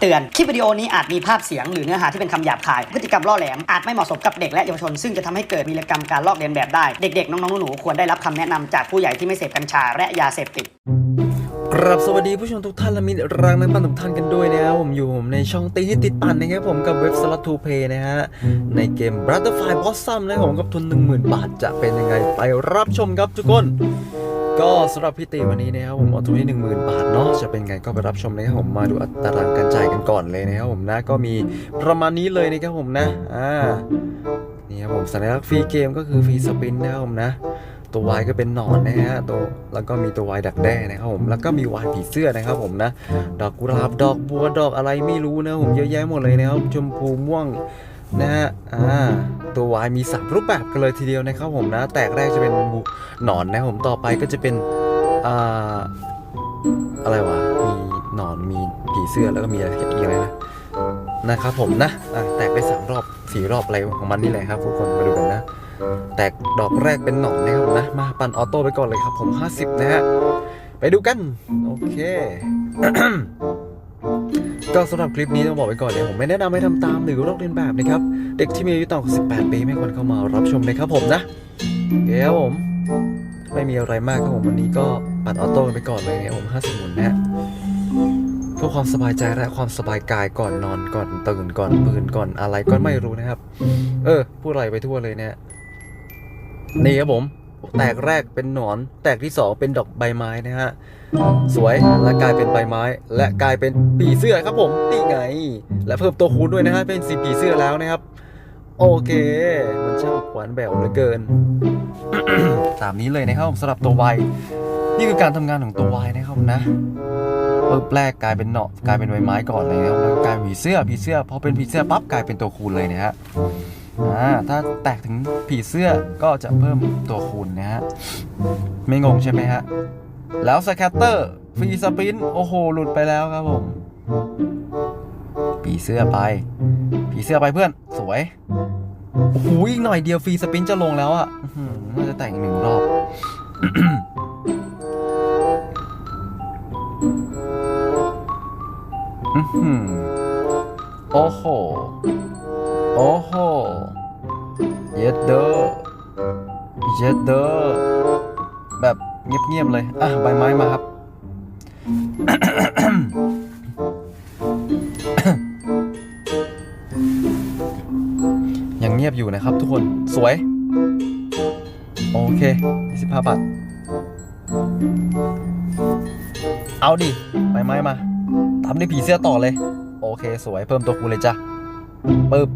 เตือน คลิปวิดีโอนี้อาจมีภาพเสียงหรือเนื้อหาที่เป็นคำหยาบคาย พฤติกรรมล่อแหลม อาจไม่เหมาะสมกับเด็กและเยาวชน ซึ่งจะทำให้เกิดวีรกรรมการลอกเลียนแบบได้ เด็กๆ น้องๆ หนูๆ ควรได้รับคำแนะนำจากผู้ใหญ่ที่ไม่เสพกัญชาและยาเสพติดครับสวัสดีผู้ชมทุกท่านและมิตรรักนักปั่นทุกท่านกันด้วยนะครับผมอยู่ผมในช่องตีที่ติดปั่นนะครับผมกับเว็บ Slot to Play นะฮะ ในเกม Butterfly Blossom นะครับผมกับทุน 10,000 บาทจะเป็นยังไงไปรับชมครับทุกคน ก็สำหรับพี่ตีวันนี้นะครับผมเอาทุนที่ 10,000 บาทเนาะจะเป็นไงก็ไปรับชมนะครับผมมาดูอัตรางการจ่ายกันก่อนเลยนะครับผมนะก็มีประมาณนี้เลยนะครับผมนะอ่านี่ครับผมสัญลักษณ์ฟรีเกมก็คือฟรีสปินนะครับผมนะตัววายก็เป็นหนอนนะฮะตัวแล้วก็มีตัววายดักแด้นะครับผมแล้วก็มีวายผีเสื้อนะครับผมนะ ดอกกุหลาบดอกบัวดอกอะไรไม่รู้นะผมเยอะแยะหมดเลยนะครับชมพูม่วง นะฮะอ่าตัววายมีสามรูปแบบกันเลยทีเดียวนะครับผมนะ แตกแรกจะเป็นบุหนอนนะผมต่อไปก็จะเป็นอ่าอะไรวะมีหนอนมีผีเสื้อแล้วก็มีอะไรอีกอะไรนะนะครับผมนะะแตกไปสามรอบสี่รอบอะไรของมันนี่แหละครับทุกคนมาดูกันนะ แตกดอกแรกเป็นหนอนนะครับผมนะ มาปั่นออโต้ไปก่อนเลยครับผม 50 นะฮะไปดูกัน โอเค ก็สำหรับคลิปนี้ต้องบอกไว้ก่อนเลยผมไม่แนะนำให้ทำตามหรือลอกเลียนแบบนะครับ เด็กที่มีอายุต่ำกว่า 18 ปีไม่ควรเข้ามารับชมนะครับผมนะเดี๋ยวผม ไม่มีอะไรมากครับผมวันนี้ก็ปั่นออโต้กันไปก่อนเลยนะครับผม50หมุนนะฮะเพื่อความสบายใจและความสบายกายก่อนนอนก่อนตื่นก่อนปืนก่อนอะไรก็ไม่รู้นะครับ เออพูดอะไรไปทั่วเลยเนี่ยนี่ครับผม แตกแรกเป็นหนอน แตกที่สองเป็นดอกใบไม้นะฮะ สวยและกลายเป็นใบไม้ และกลายเป็นปีเสื้อครับผมนี่ไง และเพิ่มตัวคูณด้วยนะฮะ เป็นสีปีเสื้อแล้วนะครับ โอเค มันช่างขวานแบวเหลือเกิน ตามนี้เลยนะครับสำหรับตัววายนี่คือการทำงานของตัววายนะครับนะปึ๊บแรกกลายเป็นเนาะกลายเป็นใบไม้ก่อนเลยนะครับแล้วก็กลายเป็นผีเสื้อผีเสื้อพอเป็นผีเสื้อปั๊บกลายเป็นตัวคูณเลยนะฮะ อ่าถ้าแตกถึงผีเสื้อก็จะเพิ่มตัวคูณนะฮะ ไม่งงใช่ไหมฮะ แล้วสแคตเตอร์ฟรีสปรินโอ้โห หลุดไปแล้วครับผม ผีเสื้อไป ผีเสื้อไปเพื่อน สวย โอ้โหอีกหน่อยเดียวฟรีสปรินจะลงแล้วอะ่ะอื้อหือน่าจะแต่งอีกหนึ่งรอบโอ้โห โอ้โห ย็ดเดอเย็ดเดอแบบเงียบๆเลย อะ ใบไม้มาครับ ยังเงียบอยู่นะครับทุกคน สวย โอเค25บาท เอาดิ ใบไม้มาตามด้วยผีเสื้อต่อเลย โอเค สวย เพิ่มตัวคูเลยจ้ะปึ๊บ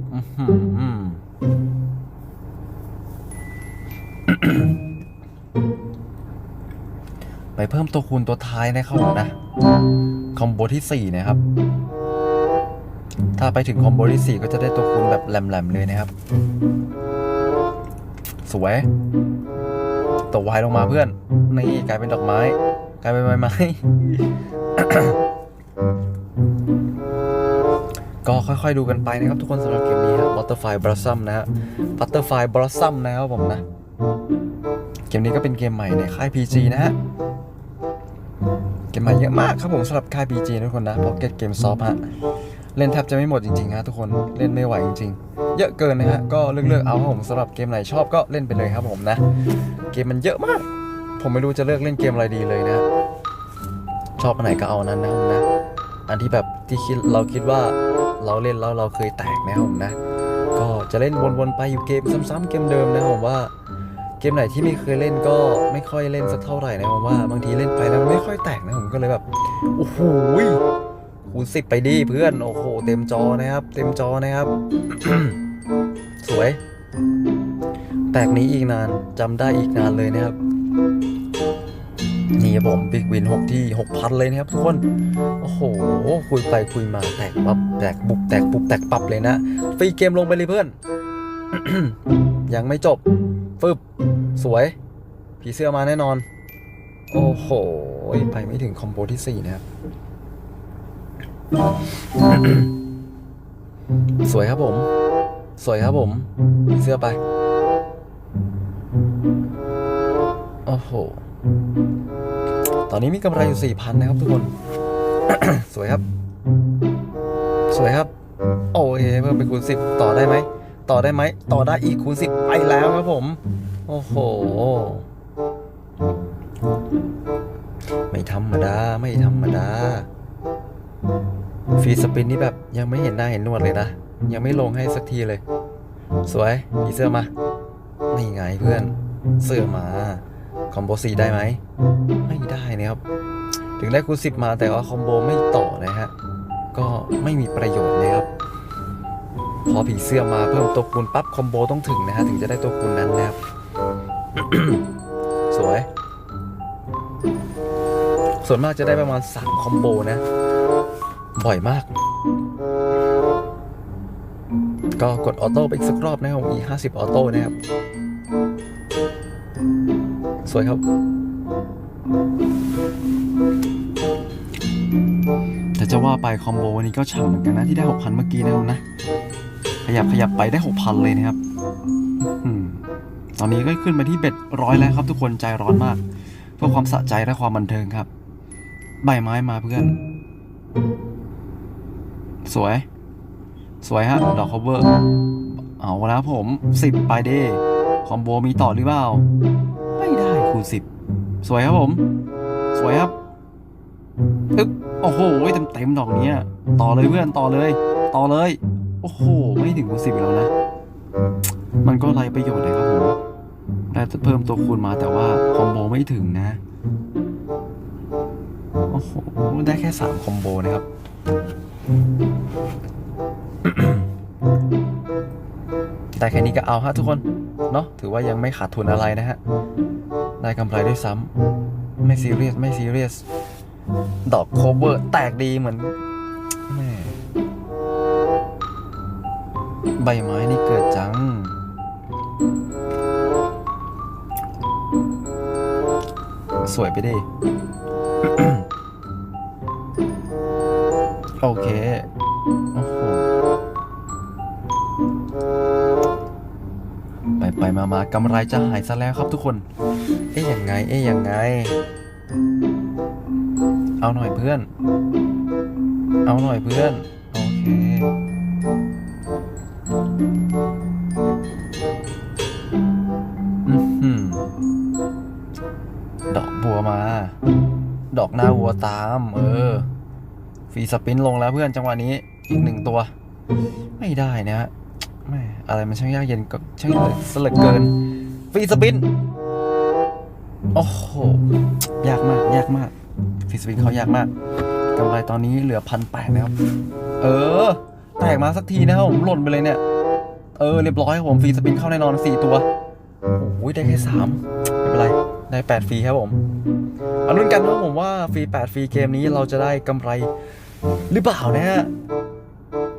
ไปเพิ่มตัวคูณตัวท้ายนะครับนะคอมโบที่4นะครับ ถ้าไปถึงคอมโบที่ 4 ก็จะได้ตัวคูณแบบแหลมๆเลยนะครับ สวยตัววายลงมาเพื่อน นี่กลายเป็นดอกไม้ กลายเป็นใบไม้ก็ค่อยๆดูกันไปนะครับทุกคนสำหรับเกมนี้ครับ Butterfly Blossom นะฮะ Butterfly Blossom นะครับผมนะ เกมนี้ก็เป็นเกมใหม่ในค่าย PG นะฮะ เกมใหม่เยอะมากครับผมสำหรับค่าย PG ทุกคนนะ Pocket Game Soft ฮะ เล่นแทบจะไม่หมดจริงๆฮะทุกคนเล่นไม่ไหวจริง ๆ เยอะเกินนะฮะ ก็เลือกๆเอาครับผมสำหรับเกมไหนชอบก็เล่นไปเลยครับผมนะ เกมมันเยอะมาก ผมไม่รู้จะเลือกเล่นเกมอะไรดีเลยนะชอบอันไหนก็เอานั้นนะครับนะ อันที่แบบที่คิดเราคิดว่าเราเล่นแล้วเราเคยแตกนะครับผมนะ ก็จะเล่นวนๆไปอยู่เกมซ้ำๆเกมเดิมนะผมว่า เกมไหนที่ไม่เคยเล่นก็ไม่ค่อยเล่นสักเท่าไหร่นะผมว่าบางทีเล่นไปแล้วไม่ค่อยแตกนะผมก็เลยแบบโอ้โหคูณสิบไปดิเพื่อนโอ้โหเต็มจอนะครับ เต็มจอนะครับ สวย แตกนี้อีกนานจำได้อีกนานเลยนะครับนี่ครับผมบิ๊กวิน6ที่6,000เลยนะครับทุกคน โอ้โห คุยไปคุยมาแตกปับ๊บแตกบุบแตกปุบแตกปับเลยนะ ฟรีเกมลงไปเลยเพื่อน ยังไม่จบ ฟึบสวย ผีเสื้อมาแน่นอน โอ้โห ไปไม่ถึงคอมโบที่ 4 นะครับ สวยครับผม สวยครับผม ผีเสื้อไป โอ้โห ตอนนี้มีกำไรอยู่ 4,000 นะครับทุกคน สวยครับ สวยครับ โอเค เพิ่มเป็นคูณสิบต่อได้ไหม ต่อได้ไหมต่อได้อีกคูณสิบไปแล้วครับผม โอ้โห ไม่ธรรมดา ไม่ธรรมดา ฟรีสปินนี่แบบยังไม่เห็นหน้าเห็นนวดเลยนะ ยังไม่ลงให้สักทีเลย สวยผีเสื้อมา นี่ไงเพื่อน เสื้อมา คอมโบสีได้ไหม ไม่ได้นะครับ ถึงได้คูณสิบมาแต่ว่าคอมโบไม่ต่อนะฮะ ก็ไม่มีประโยชน์นะครับ พอผีเสื้อมาเพิ่มตัวคูณปั๊บคอมโบต้องถึงนะฮะถึงจะได้ตัวคูณนั้นนะครับ สวย ส่วนมากจะได้ประมาณ 3 คอมโบนะ บ่อยมาก ก็กดออโต้ไปอีกสักรอบนะครับอี50 ออโต้นะครับ สวยครับแต่จะว่าไปคอมโบวันนี้ก็ฉ่ำเหมือนกันนะที่ได้ 6,000 เมื่อกี้นะครับนะ ยับขยับไปได้6,000เลยนะครับตอนนี้ก็ขึ้นมาที่เบ็ดร้อยแล้วครับทุกคนใจร้อนมาก เพื่อความสะใจและความบันเทิงครับ ใบไม้มาเพื่อน สวย สวยฮะดอกคอเวอร์เอาแล้วผม10ไปเด้คอมโบมีต่อหรือเปล่า ไม่ได้คูณ10สวยครับผม สวยครับอึ๊บโอ้โหเต็มเต็มดอกนี้ต่อเลยเพื่อนต่อเลย ต่อเลย โอ้โห ไม่ถึงคูณสิบแล้วนะ มันก็ไรประโยชน์เลยครับผมได้เพิ่มตัวคูณมาแต่ว่าคอมโบไม่ถึงนะ โอ้โห ได้แค่3คอมโบนะครับแต่แค่นี้ก็เอาฮะทุกคน เนาะถือว่ายังไม่ขาดทุนอะไรนะฮะ ได้กำไรด้วยซ้ำไม่ซีเรียส ไม่ซีเรียส ดอกโคเวอร์แตกดีเหมือนแม่ ใบไม้นี่เกิดจัง สวยไปดิ โอเค โอ้โห ไปไปมามากำไรจะหายซะแล้วครับทุกคน เอ๊ยยังไง เอ๊ยยังไง เอาหน่อยเพื่อน เอาหน่อยเพื่อน โอเค ดอกบัวมา ดอกหน้าวัวตาม เออ ฟรีสปินลงแล้วเพื่อนจังหวะนี้ อีกหนึ่งตัว ไม่ได้นะฮะแม่อะไรมันช่างยากเย็นก็ช่างเลือสลักเกิน ฟรีสปิน โอ้โห ยากมาก ยากมาก ฟรีสปินเขายากมากกำไรตอนนี้เหลือพันแปดนะครับเออ แตกมาสักทีนะครับผมหล่นไปเลยเนี่ย เออเรียบร้อยครับผมฟรีสปินเข้าแน่นอนสี่ตัวโอ้ยได้แค่สามไม่เป็นไรได้แปดฟรีครับผมเอาลุ้นกันว่าผมว่าฟรีแปดฟรีเกมนี้เราจะได้กำไรหรือเปล่านะฮะ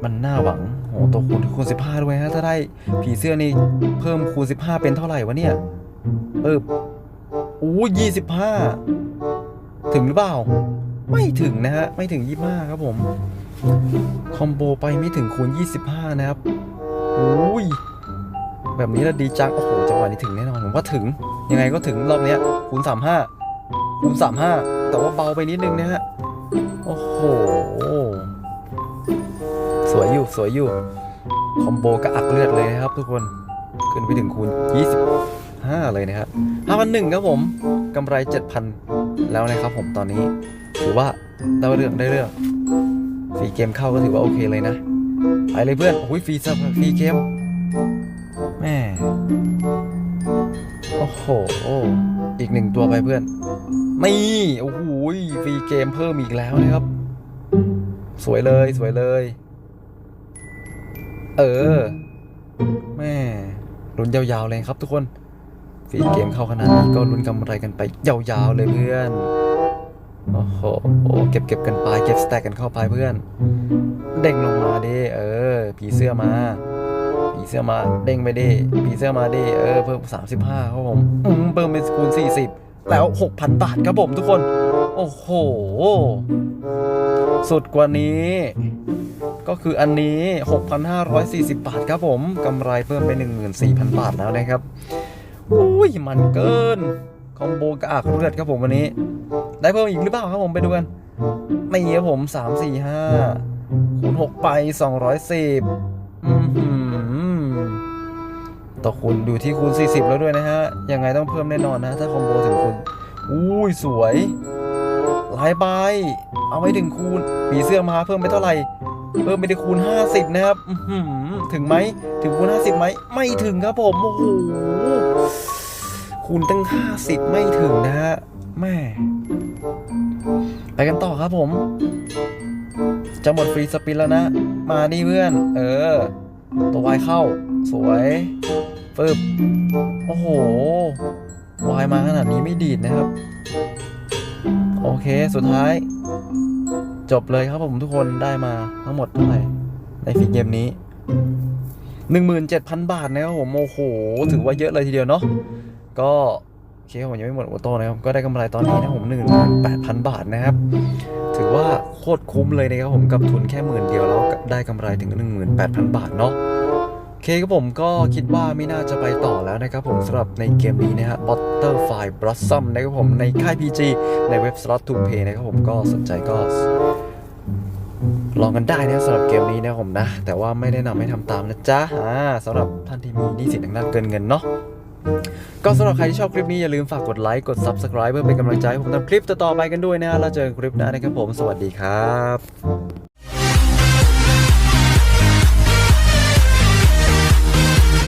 มันน่าหวังโหตัวคูณคูณสิบห้าด้วยฮะถ้าได้ผีเสื้อนี่เพิ่มคูณสิบห้าเป็นเท่าไหร่วะเนี่ยเอออู้ยี่สิบห้าถึงหรือเปล่า ไม่ถึงนะฮะ ไม่ถึงยี่ห้าครับผม คอมโบไปไม่ถึงคูณยี่สิบห้านะครับ อุ้ยแบบนี้แล้วดีจัง โอ้โหจังหวะนี้ถึงแน่นอน ผมว่าถึง ยังไงก็ถึงรอบเนี้ยคูณสามห้าคูณสามห้าแต่ว่าเบาไปนิดนึงนะฮะ โอ้โห สวยอยู่สวยอยู่ คอมโบกระอักเลือดเลยนะครับทุกคน ขึ้นไปถึงคูณ25 เลยนะครับ5,001ครับผมกำไร 7,000 แล้วนะครับผมตอนนี้ ถือว่าได้เรื่องได้เรื่องฟรีเกมเข้าก็ถือว่าโอเคเลยนะ ไปเลยเพื่อนโอ้ยฟรีซับฟรีเกมแม่โอ้โหอีกหนึ่งตัวไปเพื่อนนี่โอ้โหฟรีเกมเพิ่มอีกแล้วนะครับ สวยเลยสวยเลย เออ แม่ลุ้นยาวๆเลยครับทุกคนฟรีเกมเข้าขนาดนี้ก็ลุ้นกำไรกันไปยาวๆเลยเพื่อน โอ้โหเก็บเก็บกันไปเก็บสแต็กกันเข้าไปเพื่อน เด้งลงมาดิเออ ผีเสื้อมา ผีเสื้อมาเด้งไปดิผีเสื้อมาดิเออเพิ่ม35ครับผมอืมเพิ่มเป็นคูณ40แล้ว6,000บาทครับผมทุกคน โอ้โห สุดกว่านี้ ก็คืออันนี้ 6,540 บาทครับผมกำไรเพิ่มไป 14,000 บาทแล้วนะครับ อุ้ยมันเกิน อมโบกระอักเลือดครับผมวันนี้ ได้เพิ่มอีกหรือเปล่าครับผมไปดูกัน ไม่ครับผม3 4 5คูณ6ไป210อือหือต่อคูณดูที่คูณ40แล้วด้วยนะฮะ ยังไงต้องเพิ่มแน่นอนนะ ถ้าคอมโบถึงคูณอุ้ยสวยหลายใบเอาไว้ถึงคูณปีเสื้อมาเพิ่มไปเท่าไหร่เพิ่มไปได้คูณ 50 นะครับอื้อหือถึงไหมถึงคูณ 50ไหมไม่ถึงครับผม โอ้โห คูณตั้ง 50 ไม่ถึงนะฮะแม่ไปกันต่อครับผม จะหมดฟรีสปินแล้วนะ มาดิเพื่อน เออ ตัววายเข้า สวยฟึบโอ้โหวายมาขนาดนี้ไม่ดีดนะครับ โอเคสุดท้าย จบเลยครับผมทุกคนได้มาทั้งหมดเท่าไหร่ ในฟรีเกมนี้ 17,000 บาทนะครับผม โอ้โห ถือว่าเยอะเลยทีเดียวเนาะ ก็โอเคผมยังไม่หมดโอโต้นะครับ ก็ได้กำไรตอนนี้นะผม18,000บาทนะครับ ถือว่าโคตรคุ้มเลยนะครับผมกับทุนแค่หมื่นเดียวแล้วได้กำไรถึง 18,000 บาทเนาะโอเคครับผมก็คิดว่าไม่น่าจะไปต่อแล้วนะครับผมสำหรับในเกมนี้นะฮะ Butterfly Blossom นะครับผมในค่าย PG ในเว็บ Slot to Pay นะครับผมก็สนใจก็ลองกันได้นะสำหรับเกมนี้นะผมนะ แต่ว่าไม่แนะนำให้ทำตามนะจ๊ะอ่าสำหรับท่านที่มีหนี้สินทางด้านเกินเงินเนาะ ก็สำหรับใครที่ชอบคลิปนี้อย่าลืมฝากกดไลค์กด Subscribe เพื่อเป็นกำลังใจให้ผมทำคลิปต่อๆไปกันด้วยนะฮะแล้วเจอกันคลิปหน้านะครับผม สวัสดีครับ